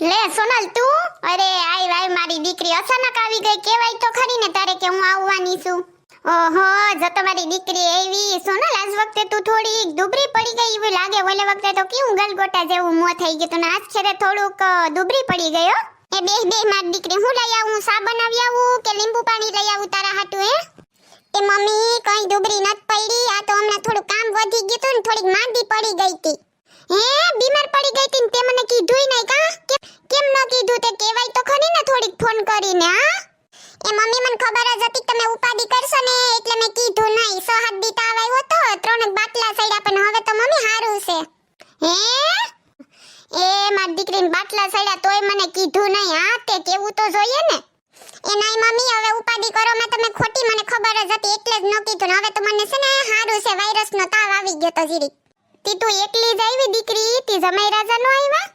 લે, સોનલ, તું? અરે, આય વાય મારી દીકરી અચાનક આવી ગઈ. કેવાય તો ખરી ને તારે કે હું આવવાની છું. ઓહો, જો તમારી દીકરી એવી સોનલ, આજ વખતે તું થોડી દુબરી પડી ગઈ એવું લાગે. ઓલે વખતે તો કેવું ગલગોટા જેવું મોં થઈ ગયું તું ને આજ થોડુંક દુબરી પડી ગયો એ બે બે મારી દીકરી, હું લઈ આવું? સા બનાવી આવું કે લીંબુ પાણી લઈ આવું તારા હાટુ, હે? એ મમ્મી, કઈ દુબરી નત પડી. આ તો હમણાં થોડું કામ વધી ગયું તું ને, થોડીક માંદી પડી ગઈ તી. હે, બીમાર પડી ગઈ તી તે મને કીધુંય નહીં, કા? કેમ ન કીધું તે કહેવાય તો ખરી ને થોડીક ફોન કરીને, હા? એ મમ્મી, મને ખબર જ હતી તમે ઉપાડી કરશો ને, એટલે મેં કીધું નહીં. સો હાથ દી આવ્યો તો, ત્રણ બાટલા સડ્યા, પણ હવે તો મમ્મી હારું છે. હે? એ મારી દીકરીને બાટલા સડ્યા, તોય મને કીધું નહીં, હા? તે કેવું તો જોઈએ ને? એ નહીં, મમ્મી, હવે ઉપાડી કરો માં તમે ખોટી, મને ખબર જ હતી, એટલે જ ન કીધું. હવે તો મને છે ને, હારું છે, વાયરસનો તાવ આવી ગયો તો જીરી. તી તું એકલી જ આવી દીકરી તી જમાઈ રાજા નો આવ્યા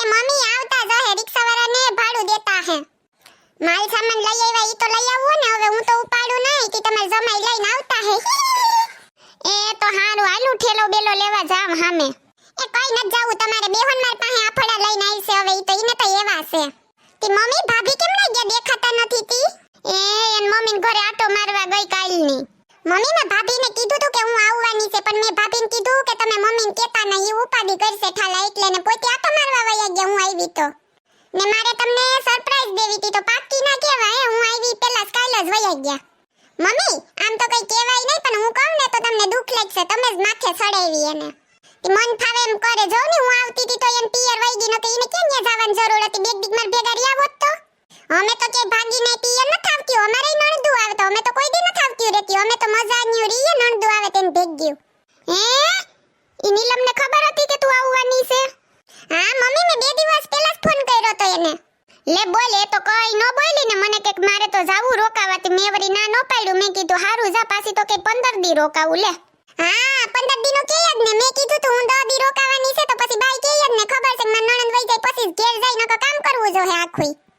એ મમ્મી આવતા જ હે રિક્ષાવાળાને ભાડું દેતા હે માલ સામાન લઈ આવ્યા ઈ તો લઈ આવવું ને હવે હું તો ઉપાડું નહીં કે તમે જમાઈ લઈને આવતા હે એ તો હારું હાલું ઠેલો બેલો લેવા જાવ હામે એ કઈ ન જાવું તમારે બેહોન માર પાસે આફડા લઈને આવી છે હવે ઈ તો ઈને તો એવા છે તી મમ્મી ભાભી કેમ નહીં ગયા દેખાતા નથી તી એ એન મમ્મીન ઘરે આટો મારવા ગઈ કાલની મમ્મી ને ભાભી ને કીધું તું કે હું આવવાની છે, પણ મેં ભાભીને કીધું કે તમે મમ્મીને કેતા નહીં, ઈ ઉપાડી કરશે ઠાલા એટલે ને પોતે આટો મારવા વયા ગયા, હું આવી તો. ને મારે તમને સરપ્રાઈઝ દેવી હતી, તો પાકી ના કહેવાય, હું આવી પેલા સ્કાઈલ વયા ગયા. મમ્મી, આમ તો કઈ કહેવાય નહીં, પણ હું કહું ને તો તમને દુઃખ લાગશે, તમે જ માથે સડાવી એને. મન ફાવે એમ કરે, જો ને હું આવતી હતી તો એમ પિયર વઈ ગઈ નતો એને કેમ ન્યા જવાની જરૂર હતી, બેગ દીક માર ભેગા રહ્યા હોત તો. અમે તો કે ભાગી નહીં પિયર ન થાવતી અમારે નણદુ આવે તો, અમે તો કોઈ દી ન થાવતી રહેતી અમે તો મજા ન્યુ રીએ, નણદુ આવે તેને ભેગ ગયું. હે? ઈ નીલમને ખબર હતી કે તું આવવાની છે? હા, મમ્મી, મેં બે દિવસ પહેલા જ ફોન કર્યો તો એને. લે, બોલ, એ તો કઈ ન બોલી ને મને કે મારે તો જાવું રોકાવાતી મેં વળી ના ન પાડ્યું. મેં કીધું, હારું, જા, પાછી તો કે 15 દી રોકાવું, લે. હા 15 દી નો કે જ ને. મેં કીધું તું, હું 10 દી રોકાવાની છે, તો પછી બાઈ કે જ ને. ખબર છે કે નણંદ વઈ જાય, પછી ઘેર જાય નકો કામ કરવું જો હે આખું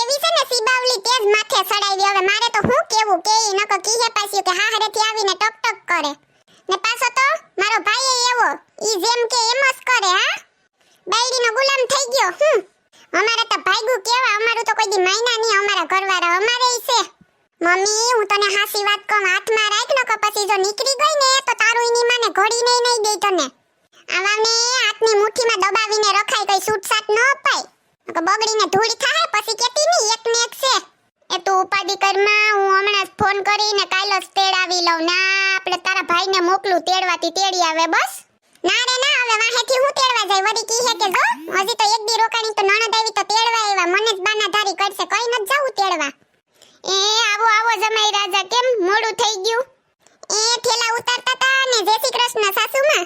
એવી છે ને સીબાવલી તેજ માથે સડાવી હવે મારે તો હું કેવું કે ઈ નકો કીહે પાછું કે હા હરેથી આવીને ટક ટક કરે. ને પાછો તો મારો ભાઈ એવો. ઈ જેમ કે એમ જ કરે, હા? બાયડીનો ગુલામ થઈ ગયો. હમ. અમારે તો ભાઈગુ કેવા? અમારું તો કોઈ દી માયના નહીં. અમારા ઘરવાળા અમારે ઈ છે. મમ્મી, હું તને હાસી વાત કહું. હાથમાં રાખ નકો પછી જો નીકળી ગઈ ને, તો તારું ઈની માને ઘડીને નહીં દે તને. આવાને હાથની મુઠ્ઠીમાં દબાવીને રખાય કઈ છૂટછાટ ન અપાય. બગડીને ધૂળ થાય, પછી એ તું ઉપાધિ કરમાં હું હમણાં ફોન કરીને કાલ જ તેડાવી લઉં. ના, આપણે તારા ભાઈને મોકલું, તેડવાથી તેડી આવે, બસ. ના રે, ના હવે વાહેથી હું તેડવા જાય? વળી કી હે કે જો? હજી તો એક દી રોકાણી, તો નણંદ આવી તો તેડવા આવ્યા. મને જ બાનાધારી કરશે, કઈ ન જાવું તેડવા. એ, આવો આવો જમાઈ રાજા, કેમ મોડું થઈ ગયું? એ થેલા ઉતારતા તા ને જય શ્રી કૃષ્ણ, સાસુમાં.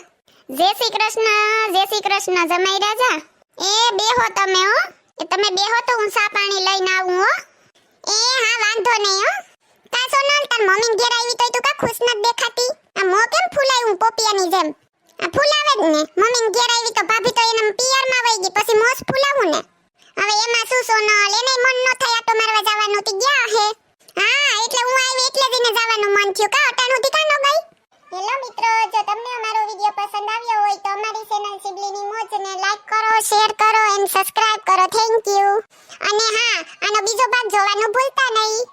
જય શ્રી કૃષ્ણ, જય શ્રી કૃષ્ણ, જમાઈ રાજા. એ, બેહો તમે, હો. એ, તમે બેહો તો હું સા પાણી લઈને આવું, હો. એ, હા, વાંધો નહીં, હો. તા સોનલ, તાર મમ્મી ઘેર આવી તોય તું કા ખુશ નત દેખાતી? આ મો કેમ ફૂલાયું પોપિયાની જેમ? આ ફૂલાવે જ ને. મમ્મી ઘેર આવી તો ભાભી તો એને પિયરમાં વઈ ગઈ, પછી મોસ ફૂલાવું ને. હવે એમાં શું સોનલ? એને મન ન થાય તો મારવા જવાનું, તી ગયા હે? હા, એટલે હું આવી એટલે જ એને જવાનું મન થયું. કા, અટાણું તી કા ન ગઈ? હેલો મિત્રો, જો તમને અમારો વિડિયો પસંદ આવ્યો હોય તો અમારી ચેનલ સિબલીની મોજને લાઈક કરો શેર કરો એન્ડ સબસ્ક્રાઇબ કરો. થેન્ક યુ અને હા આનો બીજો ભાગ જોવાનું ભૂલતા નહીં.